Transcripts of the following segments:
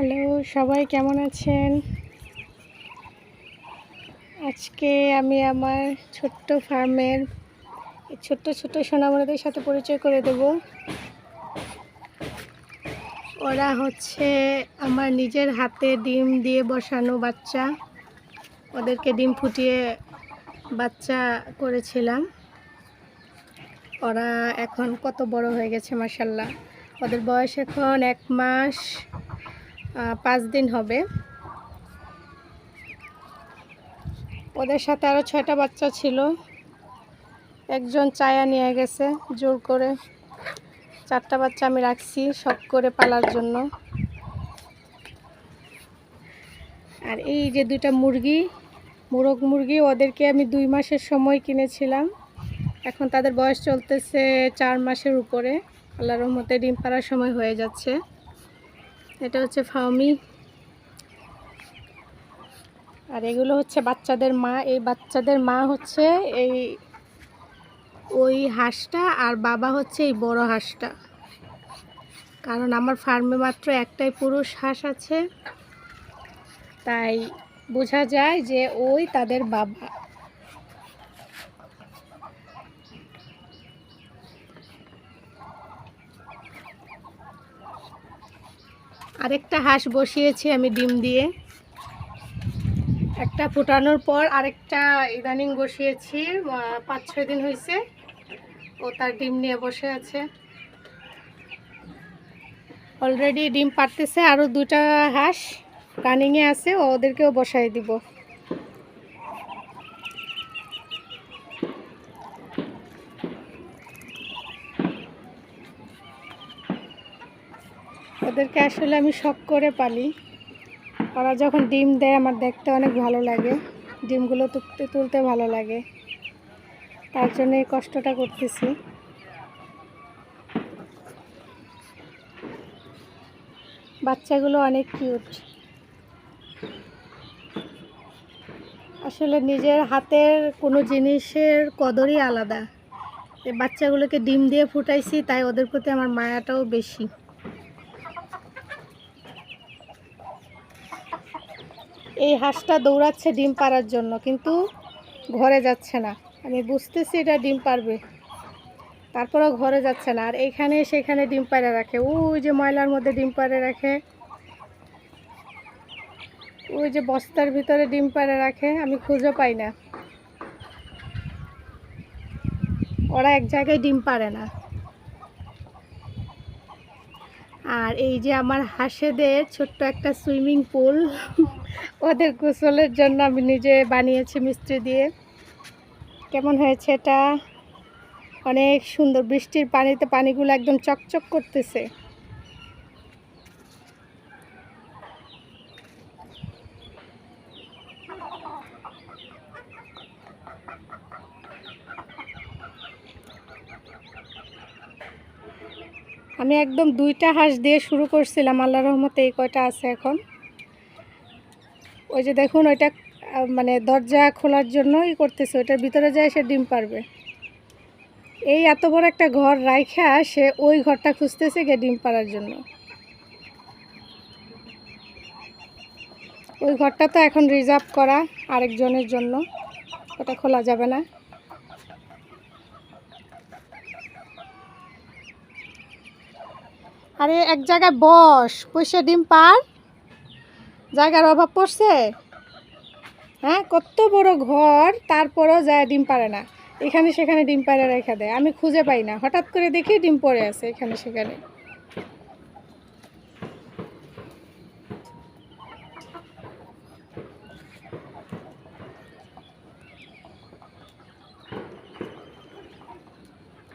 Hello, সবাই কেমন আছেন? আজকে আমি আমার ছোট্ট ফার্মের, ছোট্ট ছোট্ট সোনামণিদের সাথে পরিচয় করে দেব। ওরা হচ্ছে আমার নিজের হাতে ডিম দিয়ে বসানো বাচ্চা। ওদেরকে ডিম ফুটিয়ে বাচ্চা করেছিলাম। ওরা এখন কত বড় হয়ে গেছে মাসাল্লাহ ওদের বয়স এখন এক মাস। পাঁচ দিন হবে। ওদের সাথে আরও ছয়টা বাচ্চা ছিল। একজন চায়া নিয়ে গেছে, জোর করে। চারটা বাচ্চা আমি রাখছি শখ করে পালার জন্য। আর এই যে দুইটা মুরগি, মোরগ মুরগি, ওদেরকে আমি দুই মাসের সময় কিনেছিলাম। এখন তাদের বয়স চলতেছে চার মাসের উপরে। আল্লাহর রহমতে ডিম পাড়ার সময় হয়ে যাচ্ছে। এটা হচ্ছে ফাউমি আর এগুলো হচ্ছে বাচ্চাদের মা, এই বাচ্চাদের মা হচ্ছে এই ওই হাঁসটা আর বাবা হচ্ছে এই বড় হাঁসটা। কারণ আমার ফার্মে মাত্র একটাই পুরুষ হাঁস আছে। তাই বোঝা যায় যে ওই তাদের বাবা আরেকটা হাঁস বসিয়েছি আমি ডিম দিয়ে। একটা ফুটানোর পর আরেকটা ইদানিং বসিয়েছি পাঁচ ছয় দিন হয়েছে ও তার ডিম নিয়ে বসে আছে। অলরেডি ডিম পারতেছে আরও দুটা হাঁস রানিংয়ে আছে ওদেরকেও বসাই দিব। ওদেরকে আসলে আমি শখ করে পালি। ওরা যখন ডিম দেয়, আমার দেখতে অনেক ভালো লাগে। ডিমগুলো তুলতে তুলতে ভালো লাগে। তার জন্য এই কষ্টটা করতেছি। বাচ্চাগুলো অনেক কিউট। আসলে নিজের হাতের কোনো জিনিসের কদরই আলাদা। বাচ্চাগুলোকে ডিম দিয়ে ফুটাইছি, তাই ওদের প্রতি আমার মায়াটাও বেশি। এই হাঁসটা দৌড়াচ্ছে ডিম পাড়ার জন্য, কিন্তু ঘরে যাচ্ছে না। আমি বুঝতেছি এটা ডিম পারবে তারপরেও ঘরে যাচ্ছে না। আর এখানে সেখানে ডিম পাড়ে রাখে। ওই যে ময়লার মধ্যে ডিম পাড়ে রাখে। ওই যে বস্তার ভিতরে ডিম পাড়ে রাখে। আমি খুঁজে পাই না। ওরা এক জায়গায় ডিম পারে না। আর এই যে আমার হাঁসেদের ছোট্ট একটা সুইমিং পুল, ওদের গোসলের জন্য আমি নিজে বানিয়েছি মিস্ত্রি দিয়ে। কেমন হয়েছে এটা? অনেক সুন্দর, বৃষ্টির পানিতে পানিগুলো একদম চকচক করতেছে। আমি একদম দুইটা হাঁস দিয়ে শুরু করছিলাম আল্লাহ রহমতে এই কয়টা আছে এখন। ওই যে দেখুন, ওইটা মানে দরজা খোলার জন্য ই করতেছে, ওইটার ভিতরে যায় সে ডিম পারবে। এই এত বড় একটা ঘর রাইখা, সে ওই ঘরটা খুঁজতেছে গিয়ে ডিম পাড়ার জন্য। ওই ঘরটা তো এখন রিজার্ভ করা আরেকজনের জন্য, ওটা খোলা যাবে না। আরে, এক জায়গায় বস পয়সা ডিম পার জায়গার অভাব পড়ছে? হ্যাঁ কত বড় ঘর, তারপরও যায় ডিম পারে না। এখানে সেখানে ডিম পাড়ে রেখে দেয়, আমি খুঁজে পাই না। হঠাৎ করে দেখি ডিম পড়ে আছে এখানে সেখানে।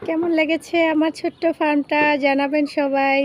কেমন লেগেছে আমার ছোট্ট ফার্মটা জানাবেন সবাই।